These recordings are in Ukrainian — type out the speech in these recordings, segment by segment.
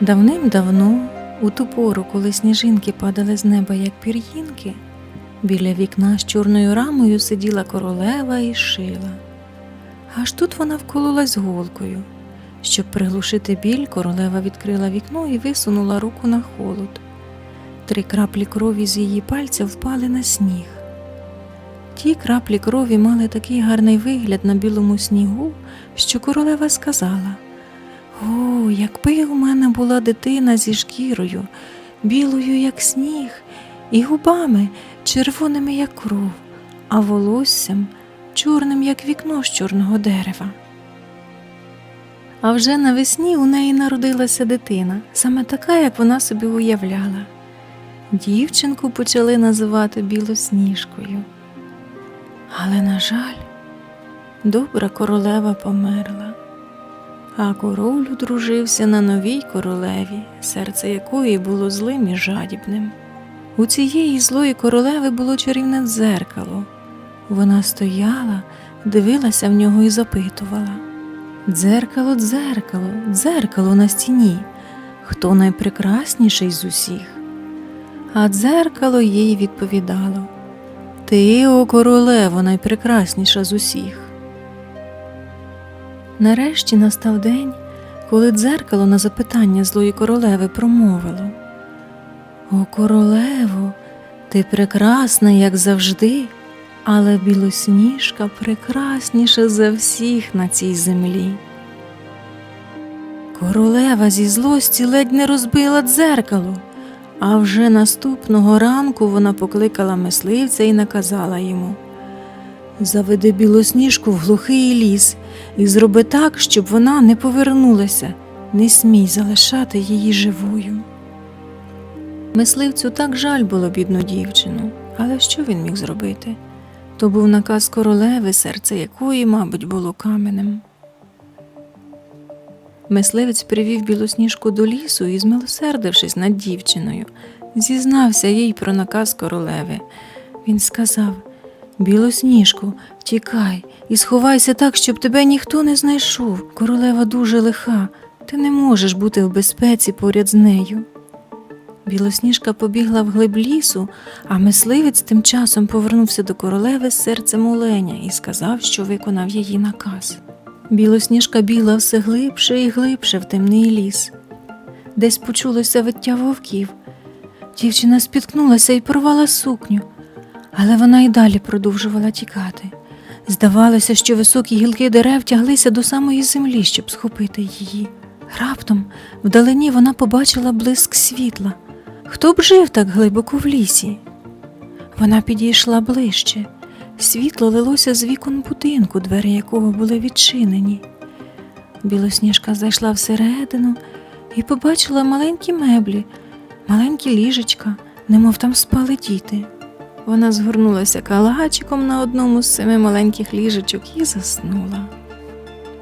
Давним-давно, у ту пору, коли сніжинки падали з неба, як пір'їнки, біля вікна з чорною рамою сиділа королева і шила. Аж тут вона вкололась голкою. Щоб приглушити біль, королева відкрила вікно і висунула руку на холод. Три краплі крові з її пальця впали на сніг. Ті краплі крові мали такий гарний вигляд на білому снігу, що королева сказала О, якби у мене була дитина зі шкірою, білою, як сніг, і губами червоними, як кров, а волоссям чорним, як вікно з чорного дерева. А вже навесні у неї народилася дитина, саме така, як вона собі уявляла. Дівчинку почали називати білосніжкою. Але, на жаль, добра королева померла, а король одружився на новій королеві, серце якої було злим і жадібним. У цієї злої королеви було чарівне дзеркало. Вона стояла, дивилася в нього і запитувала Дзеркало, дзеркало, дзеркало на стіні, хто найпрекрасніший з усіх? А дзеркало їй відповідало Ти, о королево, найпрекрасніша з усіх. Нарешті настав день, коли дзеркало на запитання злої королеви промовило О королево, ти прекрасна, як завжди, але білосніжка прекрасніша за всіх на цій землі. Королева зі злості ледь не розбила дзеркало, а вже наступного ранку вона покликала мисливця і наказала йому Заведи білосніжку в глухий ліс і зроби так, щоб вона не повернулася, не смій залишати її живою. Мисливцю так жаль було бідну дівчину, але що він міг зробити? То був наказ королеви, серце якої, мабуть, було каменем. Мисливець привів білосніжку до лісу і, змилосердившись над дівчиною, зізнався їй про наказ королеви. Він сказав Білосніжку, тікай і сховайся так, щоб тебе ніхто не знайшов. Королева дуже лиха, ти не можеш бути в безпеці поряд з нею. Білосніжка побігла в глиб лісу, а мисливець тим часом повернувся до королеви з серцем оленя і сказав, що виконав її наказ. Білосніжка бігла все глибше і глибше в темний ліс. Десь почулося виття вовків. Дівчина спіткнулася і порвала сукню, але вона й далі продовжувала тікати. Здавалося, що високі гілки дерев тяглися до самої землі, щоб схопити її. Раптом вдалині вона побачила блиск світла. Хто б жив так глибоко в лісі? Вона підійшла ближче. Світло лилося з вікон будинку, двері якого були відчинені. Білосніжка зайшла всередину і побачила маленькі меблі, маленькі ліжечка, немов там спали діти. Вона згорнулася калачиком на одному з семи маленьких ліжечок і заснула.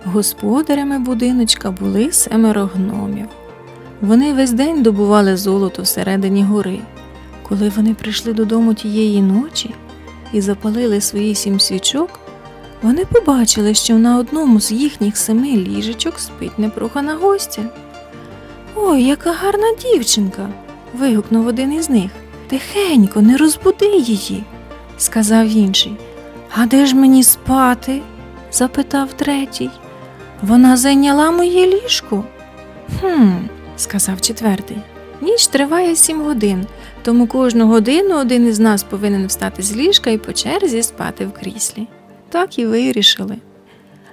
Господарями будиночка були семеро гномів. Вони весь день добували золото всередині гори. Коли вони прийшли додому тієї ночі і запалили свої сім свічок, вони побачили, що на одному з їхніх семи ліжечок спить непрохана гостя. Ой, яка гарна дівчинка. вигукнув один із них. Тихенько, не розбуди її, сказав інший. А де ж мені спати? запитав третій. Вона зайняла моє ліжко. Хм, сказав четвертий. Ніч триває сім годин, тому кожну годину один із нас повинен встати з ліжка і по черзі спати в кріслі. Так і вирішили.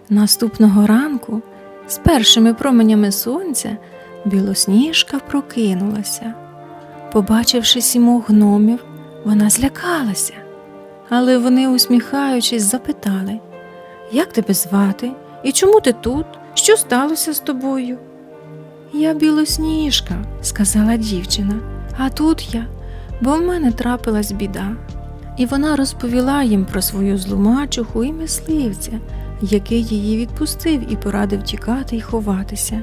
Наступного ранку, з першими променями сонця, білосніжка прокинулася. Побачивши сімох гномів, вона злякалася, але вони, усміхаючись, запитали Як тебе звати? І чому ти тут? Що сталося з тобою? Я білосніжка, сказала дівчина, а тут я, бо в мене трапилась біда. І вона розповіла їм про свою злу мачуху і мисливця, який її відпустив і порадив тікати й ховатися.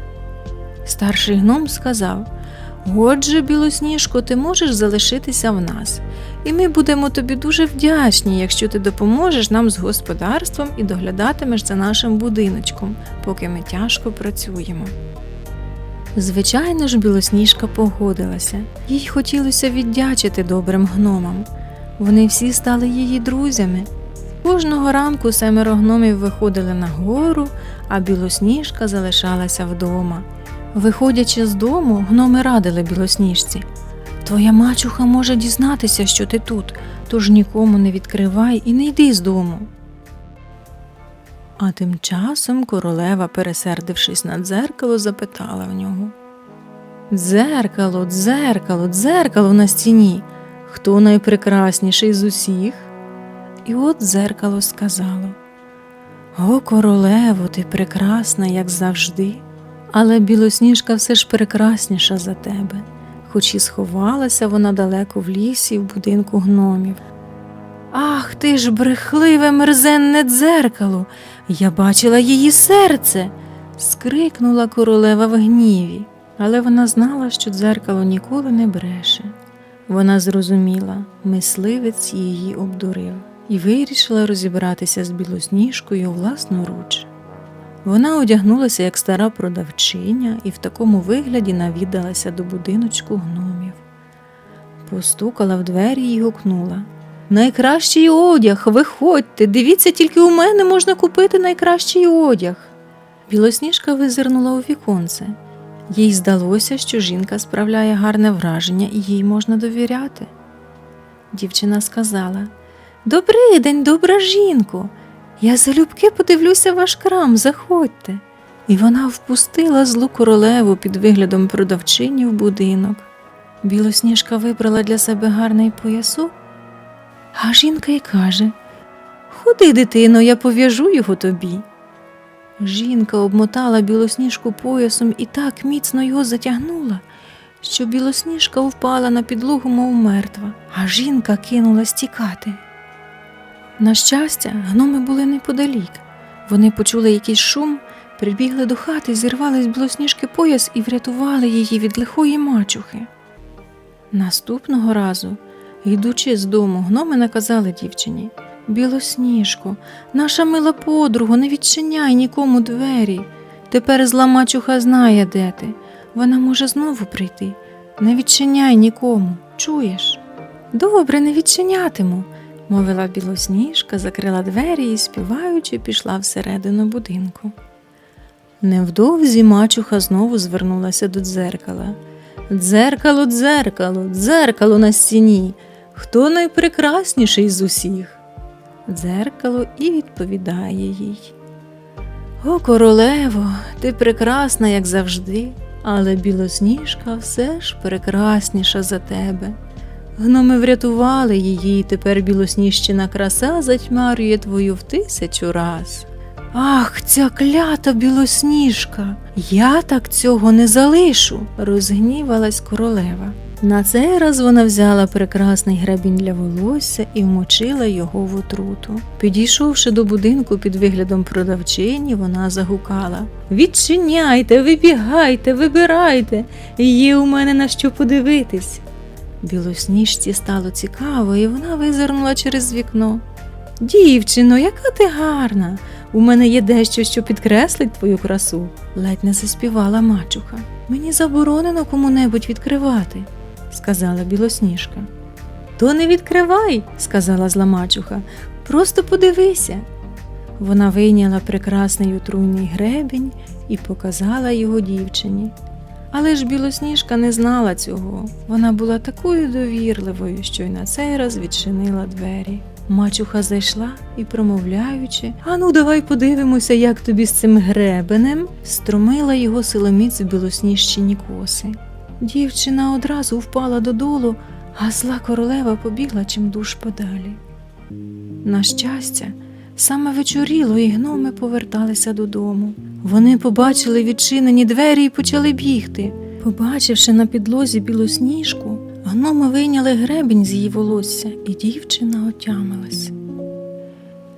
Старший гном сказав Отже, білосніжко, ти можеш залишитися в нас, і ми будемо тобі дуже вдячні, якщо ти допоможеш нам з господарством і доглядатимеш за нашим будиночком, поки ми тяжко працюємо. Звичайно ж, білосніжка погодилася. Їй хотілося віддячити добрим гномам. Вони всі стали її друзями. Кожного ранку семеро гномів виходили на гору, а білосніжка залишалася вдома. Виходячи з дому, гноми радили білосніжці. Твоя мачуха може дізнатися, що ти тут, тож нікому не відкривай і не йди з дому. А тим часом королева, пересердившись на дзеркало, запитала в нього Дзеркало, дзеркало, дзеркало на стіні. Хто найпрекрасніший з усіх? І от дзеркало сказало О, королево, ти прекрасна, як завжди, але білосніжка все ж прекрасніша за тебе, хоч і сховалася вона далеко в лісі, в будинку гномів. Ах ти ж брехливе мерзенне дзеркало, я бачила її серце. скрикнула королева в гніві, але вона знала, що дзеркало ніколи не бреше. Вона зрозуміла, мисливець її обдурив і вирішила розібратися з білосніжкою власноруч. Вона одягнулася як стара продавчиня і в такому вигляді навідалася до будиночку гномів. Постукала в двері і гукнула Найкращий одяг, виходьте, дивіться, тільки у мене можна купити найкращий одяг. Білосніжка визирнула у віконце. Їй здалося, що жінка справляє гарне враження і їй можна довіряти. Дівчина сказала Добрий день, добра жінко. Я залюбки подивлюся ваш крам, заходьте. І вона впустила злу королеву під виглядом продавчині в будинок. Білосніжка вибрала для себе гарний поясок, а жінка й каже Ходи, дитино, я пов'яжу його тобі. Жінка обмотала білосніжку поясом і так міцно його затягнула, що білосніжка впала на підлогу, мов мертва, а жінка кинулась тікати. На щастя, гноми були неподалік. Вони почули якийсь шум, прибігли до хати, зірвали з білосніжки пояс і врятували її від лихої мачухи. Наступного разу, йдучи з дому, гноми наказали дівчині Білосніжко, наша мила подруга, не відчиняй нікому двері. Тепер зла мачуха знає, де ти. Вона може знову прийти. Не відчиняй нікому, чуєш? Добре, не відчинятиму, мовила білосніжка, закрила двері і, співаючи, пішла всередину будинку. Невдовзі мачуха знову звернулася до дзеркала. Дзеркало, дзеркало, дзеркало на стіні. Хто найпрекрасніший з усіх? Дзеркало і відповідає їй. О, королево, ти прекрасна, як завжди, але білосніжка все ж прекрасніша за тебе. Гноми врятували її, і тепер білосніжчина краса затьмарює твою в тисячу раз. Ах, ця клята білосніжка, я так цього не залишу, розгнівалась королева. На цей раз вона взяла прекрасний грабінь для волосся і вмочила його в отруту. Підійшовши до будинку під виглядом продавчині, вона загукала Відчиняйте, вибігайте, вибирайте, є у мене на що подивитись. Білосніжці стало цікаво, і вона визирнула через вікно. Дівчино, яка ти гарна! У мене є дещо, що підкреслить твою красу, ледь не заспівала мачуха. Мені заборонено кому-небудь відкривати, сказала білосніжка. То не відкривай, сказала зла мачуха, просто подивися. Вона вийняла прекрасний отруйний гребінь і показала його дівчині. Але ж білосніжка не знала цього. Вона була такою довірливою, що й на цей раз відчинила двері. Мачуха зайшла і, промовляючи, ану, давай подивимося, як тобі з цим гребенем, струмила його силоміць в білосніжчині коси. Дівчина одразу впала додолу, а зла королева побігла чимдуж подалі. На щастя, саме вечоріло, і гноми поверталися додому. Вони побачили відчинені двері і почали бігти. Побачивши на підлозі білосніжку, гноми вийняли гребінь з її волосся, і дівчина отямилась.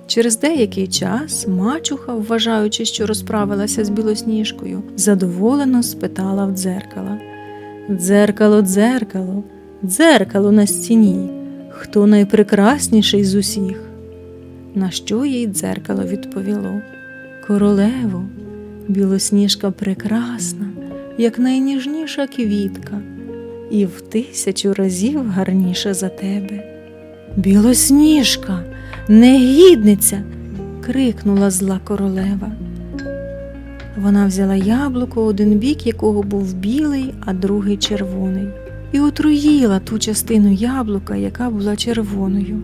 Через деякий час мачуха, вважаючи, що розправилася з білосніжкою, задоволено спитала в дзеркала Дзеркало, дзеркало, дзеркало на стіні, хто найпрекрасніший з усіх? На що їй дзеркало відповіло Королево, білосніжка прекрасна, як найніжніша квітка, і в тисячу разів гарніша за тебе. Білосніжка, негідниця. крикнула зла королева. Вона взяла яблуко, один бік якого був білий, а другий червоний, і отруїла ту частину яблука, яка була червоною.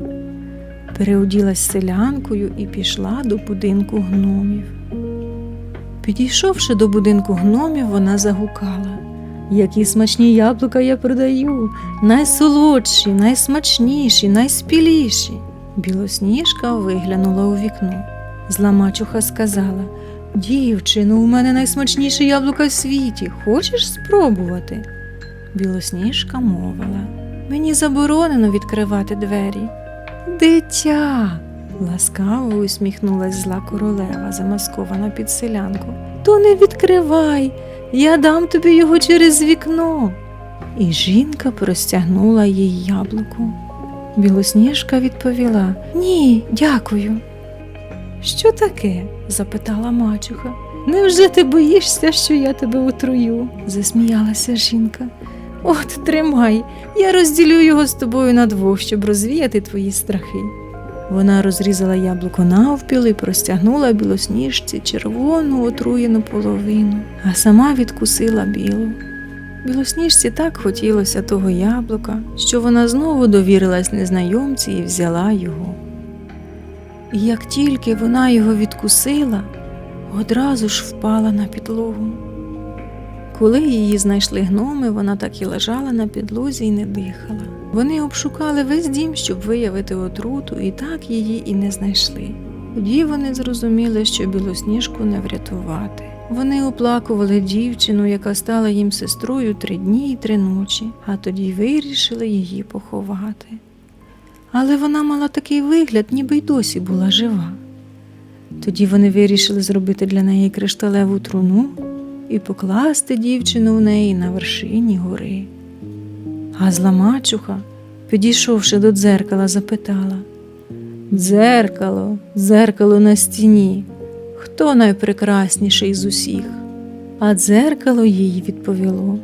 Переоділась селянкою і пішла до будинку гномів. Підійшовши до будинку гномів, вона загукала. Які смачні яблука я продаю, найсолодші, найсмачніші, найспіліші. Білосніжка виглянула у вікно. Зла мачуха сказала: Дівчино, у мене найсмачніші яблука в світі. Хочеш спробувати? Білосніжка мовила. Мені заборонено відкривати двері. Дитя. Ласкаво усміхнулась зла королева, замаскована під селянку. То не відкривай, я дам тобі його через вікно. І жінка простягнула їй яблуко. Білосніжка відповіла Ні, дякую. Що таке? запитала мачуха. Невже ти боїшся, що я тебе отрую? засміялася жінка. От тримай, я розділю його з тобою на двох, щоб розвіяти твої страхи. Вона розрізала яблуко навпіл і простягнула білосніжці червону отруєну половину, а сама відкусила білу. Білосніжці так хотілося того яблука, що вона знову довірилась незнайомці і взяла його. І як тільки вона його відкусила, одразу ж впала на підлогу. Коли її знайшли гноми, вона так і лежала на підлозі і не дихала. Вони обшукали весь дім, щоб виявити отруту, і так її і не знайшли. Тоді вони зрозуміли, що білосніжку не врятувати. Вони оплакували дівчину, яка стала їм сестрою три дні і три ночі, а тоді вирішили її поховати. Але вона мала такий вигляд, ніби й досі була жива. Тоді вони вирішили зробити для неї кришталеву труну і покласти дівчину в неї на вершині гори. А зла мачуха, підійшовши до дзеркала, запитала Дзеркало, дзеркало на стіні, хто найпрекрасніший з усіх? А дзеркало їй відповіло.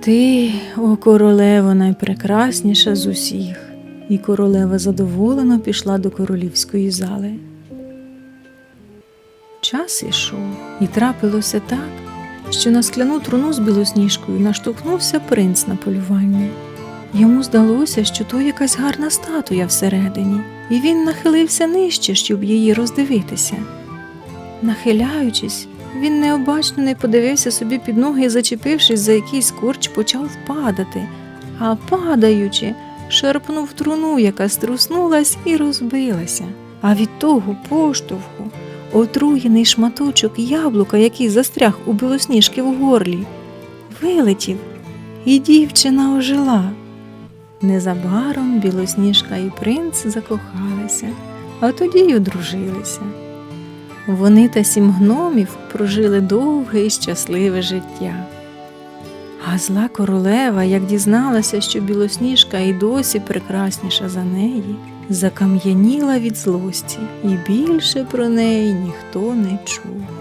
Ти, о королево, найпрекрасніша з усіх. І королева задоволено пішла до королівської зали. Час ішов, і трапилося так, що на скляну труну з білосніжкою наштовхнувся принц на полювання. Йому здалося, що то якась гарна статуя всередині, і він нахилився нижче, щоб її роздивитися. Нахиляючись, він необачно не подивився собі під ноги і, зачепившись за якийсь корч, почав падати, а падаючи, шарпнув труну, яка струснулась і розбилася. А від того поштовху отруєний шматочок яблука, який застряг у білосніжки в горлі, вилетів, і дівчина ожила. Незабаром білосніжка і принц закохалися, а тоді й одружилися. Вони та сім гномів прожили довге і щасливе життя. А зла королева, як дізналася, що білосніжка і досі прекрасніша за неї, закам'яніла від злості, і більше про неї ніхто не чув.